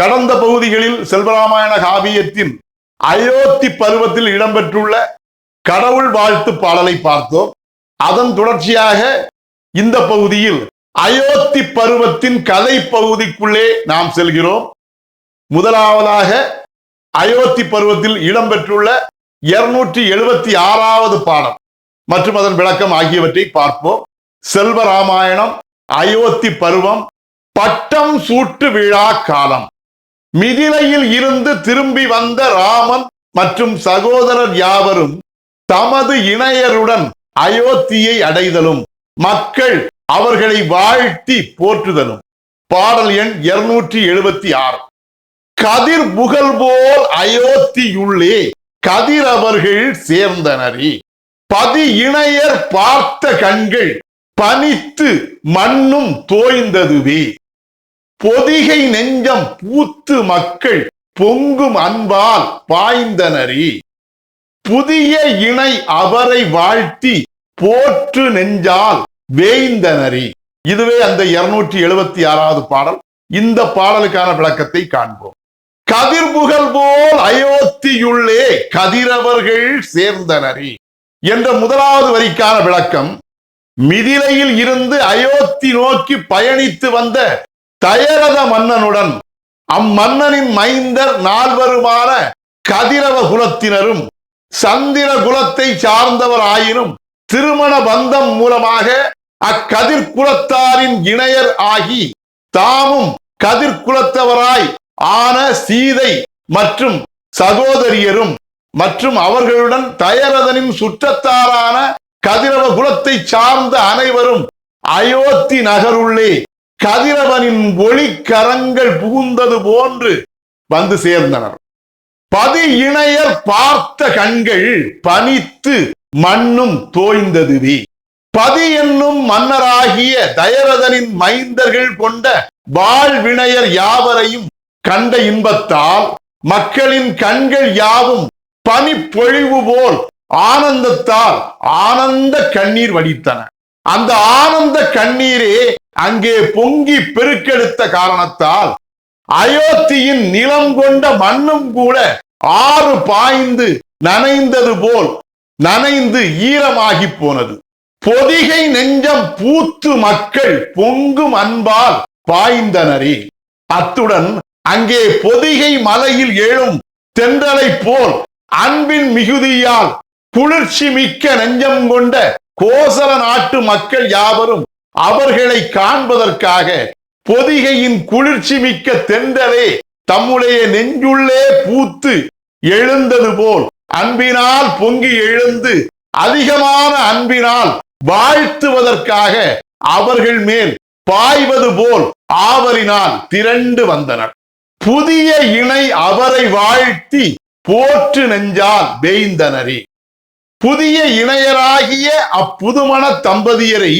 கடந்த பகுதிகளில் செல்வராமாயண காவியத்தின் அயோத்தி பருவத்தில் இடம்பெற்றுள்ள கடவுள் வாழ்த்து பாடலை பார்த்தோம். அதன் தொடர்ச்சியாக இந்த பகுதியில் அயோத்தி பருவத்தின் கதை பகுதிக்குள்ளே நாம் செல்கிறோம். முதலாவதாக அயோத்தி பருவத்தில் இடம்பெற்றுள்ள இருநூற்றி எழுபத்தி ஆறாவது பாடம் மற்றும் அதன் விளக்கம் ஆகியவற்றை பார்ப்போம். செல்வராமாயணம் அயோத்தி பருவம் பட்டம் சூட்டு விழா காலம். மிதிலையில் இருந்து திரும்பி வந்த ராமன் மற்றும் சகோதரர் யாவரும் தமது இணையருடன் அயோத்தியை அடைதலும் மக்கள் அவர்களை வாழ்த்தி போற்றுதலும். பாடல் எண் இருநூற்றி எழுபத்தி ஆறு. கதிர் புகழ் போல் அயோத்தியுள்ளே கதிர் அவர்கள் சேர்ந்தனரே. பதி இணையர் பார்த்த கண்கள் பனித்து மண்ணும் தோய்ந்ததுவே. பொதிகை நெஞ்சம் பூத்து மக்கள் பொங்கும் அன்பால் பாய்ந்தனரி. புதிய இணை அவரை வாழ்த்தி போற்று நெஞ்சால் வேய்ந்தனரி. இதுவே அந்த இருநூற்றி எழுபத்தி ஆறாவது பாடல். இந்த பாடலுக்கான விளக்கத்தை காண்போம். கதிர்புகழ் போல் அயோத்தியுள்ளே கதிரவர்கள் சேர்ந்தனரி என்ற முதலாவது வரிக்கான விளக்கம் மிதிலையில் இருந்து அயோத்தி நோக்கி பயணித்து வந்த தயரத மன்னனுடன் அம்மன்னனின் மைந்தர் நால்வருமான கதிரவ குலத்தினரும் சந்திர குலத்தை சார்ந்தவர் ஆயினும் திருமண பந்தம் மூலமாக அக்கதிர் குலத்தாரின் இணையர் ஆகி தாமும் கதிர் குலத்தவராய் ஆன சீதை மற்றும் சகோதரியரும் மற்றும் அவர்களுடன் தயரதனின் சுற்றத்தாரான கதிரவ குலத்தை சார்ந்த அனைவரும் அயோத்தி நகருள்ளே கதிரவனின் ஒளிக்கரங்கள் புகுந்தது போன்று வந்து சேர்ந்தனர். பதி இணையர் பார்த்த கண்கள் பனித்து மண்ணும் தோய்ந்ததுவே பதி என்னும் மன்னராகிய தயரதனின் மைந்தர்கள் கொண்ட வாழ்வினையர் யாவரையும் கண்ட இன்பத்தால் மக்களின் கண்கள் யாவும் பனிப்பொழிவு போல் ஆனந்தத்தால் ஆனந்த கண்ணீர் வடித்தன. அந்த ஆனந்த கண்ணீரே அங்கே பொங்கி பெருக்கெடுத்த காரணத்தால் அயோத்தியின் நிலம் கொண்ட மண்ணும் கூட ஆறு பாய்ந்து நனைந்தது போல் நனைந்து ஈரமாகி போனது. பொதிகை நெஞ்சம் பூத்து மக்கள் பொங்கும் அன்பால் பாய்ந்தனரே. அத்துடன் அங்கே பொதிகை மலையில் எழும் தென்றலை போல் அன்பின் மிகுதியால் குளிர்ச்சி மிக்க நெஞ்சம் கொண்ட கோசல நாட்டு மக்கள் யாவரும் அவர்களை காண்பதற்காக பொதிகையின் குளிர்ச்சி மிக்க தென்றலே தம்முடைய நெஞ்சுள்ளே பூத்து எழுந்தது போல் அன்பினால் பொங்கி எழுந்து அதிகமான அன்பினால் வாழ்த்துவதற்காக அவர்கள் மேல் பாய்வது போல் ஆவலினால் திரண்டு வந்தனர். புதிய இணை அவரை வாழ்த்தி போற்று நெஞ்சால் வேய்ந்தனரே. புதிய இணையராகிய அப்புதுமண தம்பதியரை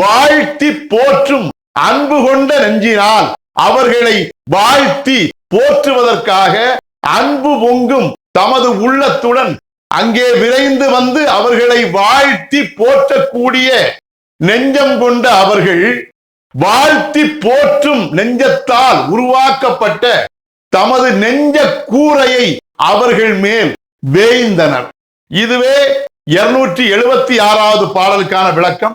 வாழ்த்தி போற்றும் அன்பு கொண்ட நெஞ்சினால் அவர்களை வாழ்த்தி போற்றுவதற்காக அன்பு பொங்கும் தமது உள்ளத்துடன் அங்கே விரைந்து வந்து அவர்களை வாழ்த்தி போற்றக்கூடிய நெஞ்சம் கொண்ட அவர்கள் வாழ்த்தி போற்றும் நெஞ்சத்தால் உருவாக்கப்பட்ட தமது நெஞ்ச கூரையை அவர்கள் மேல் வேய்ந்தனர். இதுவே இருநூற்றி எழுபத்தி ஆறாவது பாடலுக்கான விளக்கம்.